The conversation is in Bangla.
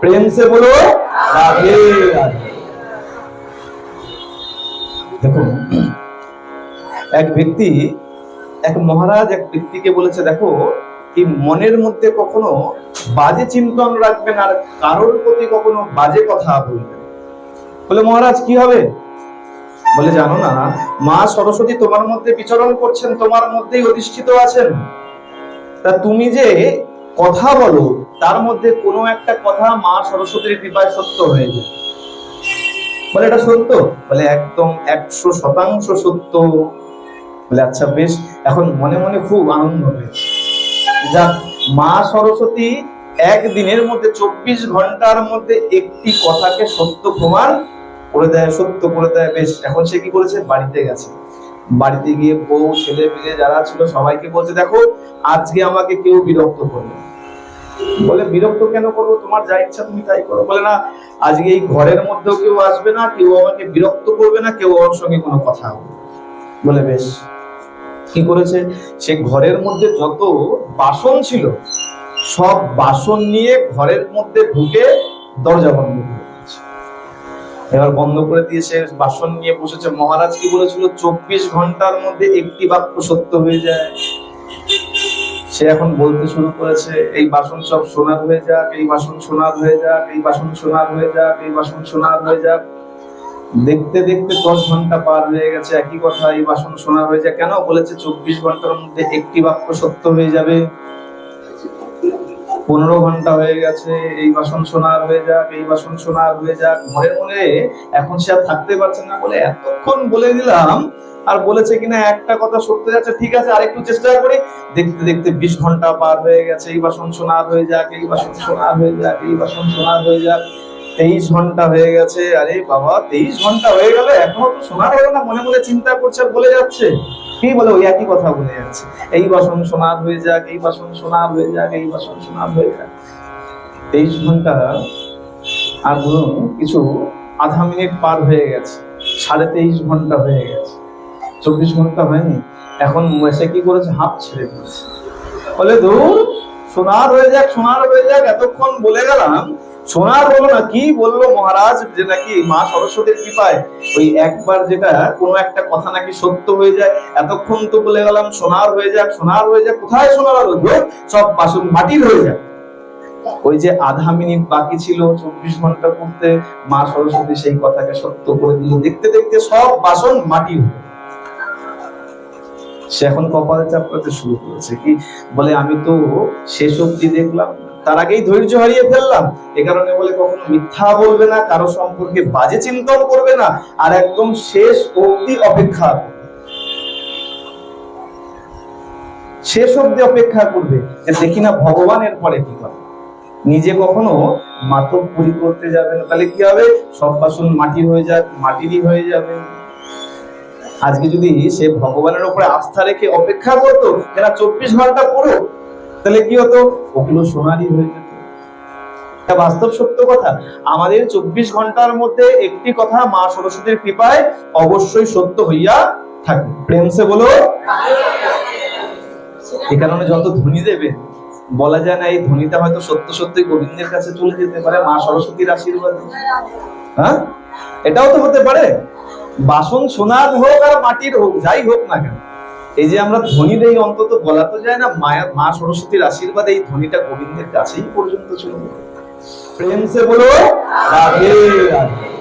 प्रेम से बोलो राधे राधे দেখুন এক ব্যক্তি এক মহারাজ এক ব্যক্তিকে বলেছে দেখো এই মনের মধ্যে কখনো বাজে চিন্তন রাখবেন আর কারোর প্রতি কখনো বাজে কথা বলবেন বলে মহারাজ কি হবে বলে জানো না মা সরস্বতী তোমার মধ্যে বিচরণ করছেন তোমার মধ্যেই অধিষ্ঠিত আছেন তা তুমি যে কথা বলো তার মধ্যে কোনো একটা কথা মা সরস্বতীর কৃপায় সত্য হয়ে যায়। বলে, এটা সত্য? বলে, একদম একশো শতাংশ সত্য। বলে আচ্ছা বেশ, এখন মনে মনে খুব আনন্দ হয়েছে। যাক, মা সরস্বতী একদিনের মধ্যে চব্বিশ ঘণ্টার মধ্যে একটি কথাকে সত্য প্রমাণ করে দেয়, সত্য করে দেয়, বেশ, এখন সে কি করেছে? বাড়িতে গেছে। বাড়িতে গিয়ে বউ ছেলে পেলে যারা ছিল সবাইকে বলছে, দেখো, আজকে আমাকে কেউ বিরক্ত করবে। বলে, বিরক্ত কেন করব? তোমার যা ইচ্ছা তুমি তাই করো। বলে, না, আজকে এই ঘরের মধ্যেও কেউ আসবে না, কেউ আমাকে বিরক্ত করবে না, কেউ আমার সঙ্গে কোনো কথা হবে বলে, বেশ। কি করেছে? সে ঘরের মধ্যে যত বাসন ছিল, সব বাসন নিয়ে ঘরের মধ্যে ঢুকে দরজা বন্ধ করে দিয়েছে। এবার বন্ধ করে দিয়ে সে বাসন নিয়ে বসেছে। মহারাজ কি বলেছিল? চব্বিশ ঘণ্টার মধ্যে একটি বাক্য সত্য হয়ে যায়। সে এখন বলতে শুরু করেছে, এই বাসন সব সোনার হয়ে যাক, এই বাসন সোনার হয়ে যাক, এই বাসন সোনার হয়ে যাক, এই বাসন সোনার হয়ে যাক। দেখতে দেখতে দশ ঘণ্টা পার হয়ে গেছে, একই কথা, এই বাসন সোনার হয়ে যাক কেন? বলেছে, চব্বিশ ঘণ্টার মধ্যে একটি বাক্য সত্য হয়ে যাবে। পনেরো ঘণ্টা হয়ে গেছে, এই বাসন সোনার হয়ে যাক, এই বাসন সোনার হয়ে যাক, মনে মনে এখন সে আর থাকতে পারছে না বলে এতক্ষণ বলে দিলাম, আর বলেছে কিনা একটা কথা সত্য যাচ্ছে ঠিক আছে, আরেকটু চেষ্টা করি। দেখতে দেখতে বিশ ঘণ্টা পার হয়ে গেছে, এই বাসন সোনার হয়ে যাক, এই বাসন সোনার হয়ে যাক, এই বাসন সোনার হয়ে যাক, তেইশ ঘণ্টা হয়ে গেছে, আরে বাবা, তেইশ ঘণ্টা হয়ে গেল, এখনও তো সোনার হলো না, মনে মনে চিন্তা করছে বলে যাচ্ছে। কি বলে ওই একই কথা বলে যাচ্ছে এই বাসন সোনার হয়ে যাক, এই বাসন সোনার হয়ে যাক, এই বাসন সোনার হয়ে যাক। তেইশ ঘণ্টা আর ধরুন কিছু আধা মিনিট পার হয়ে গেছে, সাড়ে তেইশ ঘণ্টা হয়ে গেছে। চব্বিশ ঘণ্টা হয়নি, এখন সে কি করেছে? হাফ ছেড়ে দিয়েছে। বলে ধরুন সোনার হয়ে যাক, সোনার হয়ে যাক, এতক্ষণ বলে গেলাম সোনার হলো না, কি বলল মহারাজ? যে নাকি মা সরস্বতীর কৃপায় ওই একবার যেটা কোনো একটা কথা নাকি সত্য হয়ে যায়। এতক্ষণ তো বলে গেলাম সোনার হয়ে যাক, সোনার হয়ে যাক। কোথায় সোনার হলো সব বাসন মাটির হয়ে যাক। ওই যে আধা মিনিট বাকি ছিল চব্বিশ ঘণ্টা করতে মা সরস্বতী সেই কথাকে সত্য করে দিল। দেখতে দেখতে সব বাসন মাটি হলো সে এখন কপাল চাপড়াতে শুরু করেছে। কি? বলে, আমি তো শেষ অব্দি দেখলাম না। তার আগেই ধৈর্য হারিয়ে ফেললাম। এ কারণে বলে কখনো মিথ্যা বলবে না, কারও সম্পর্কে বাজে চিন্তন করবে না, আর একদম শেষ অব্দি অপেক্ষা শেষ অব্দি অপেক্ষা করবে। দেখি না ভগবানের পরে কি করে। নিজে কখনো মাতব পুরি করতে যাবে না। তাহলে কি হবে? সব বাসন মাটির হয়ে যাক, মাটিরই হয়ে যাবে। আজকে যদি সে ভগবানের উপরে আস্থা রেখে অপেক্ষা করতো যে চব্বিশ ঘণ্টা পড়ো তাহলে কি হতো? ওগুলো সোনারই হয়ে যেত। বাস্তব সত্য কথা। আমাদের চব্বিশ ঘণ্টার মধ্যে একটি কথা মা সরস্বতীর কৃপায় অবশ্যই সত্য হইয়া থাকে। প্রেম সে বলো? এই কারণে যত ধ্বনি দেবে, বলা যায় না এই ধ্বনিটা হয়তো সত্য সত্যই গোবিন্দের কাছে চলে যেতে পারে, মা সরস্বতীর আশীর্বাদে। হ্যাঁ? এটাও তো হতে পারে। বাসন সোনার হোক আর মাটির হোক, যাই হোক না কেন। এই যে আমরা ধনীর এই অন্তত বলা তো যায় না, মায়া, মা সরস্বতীর আশীর্বাদ এই ধনীটা গোবিন্দের কাছেই পর্যন্ত ছিল প্রেম সে বলো, রাধে রাধে।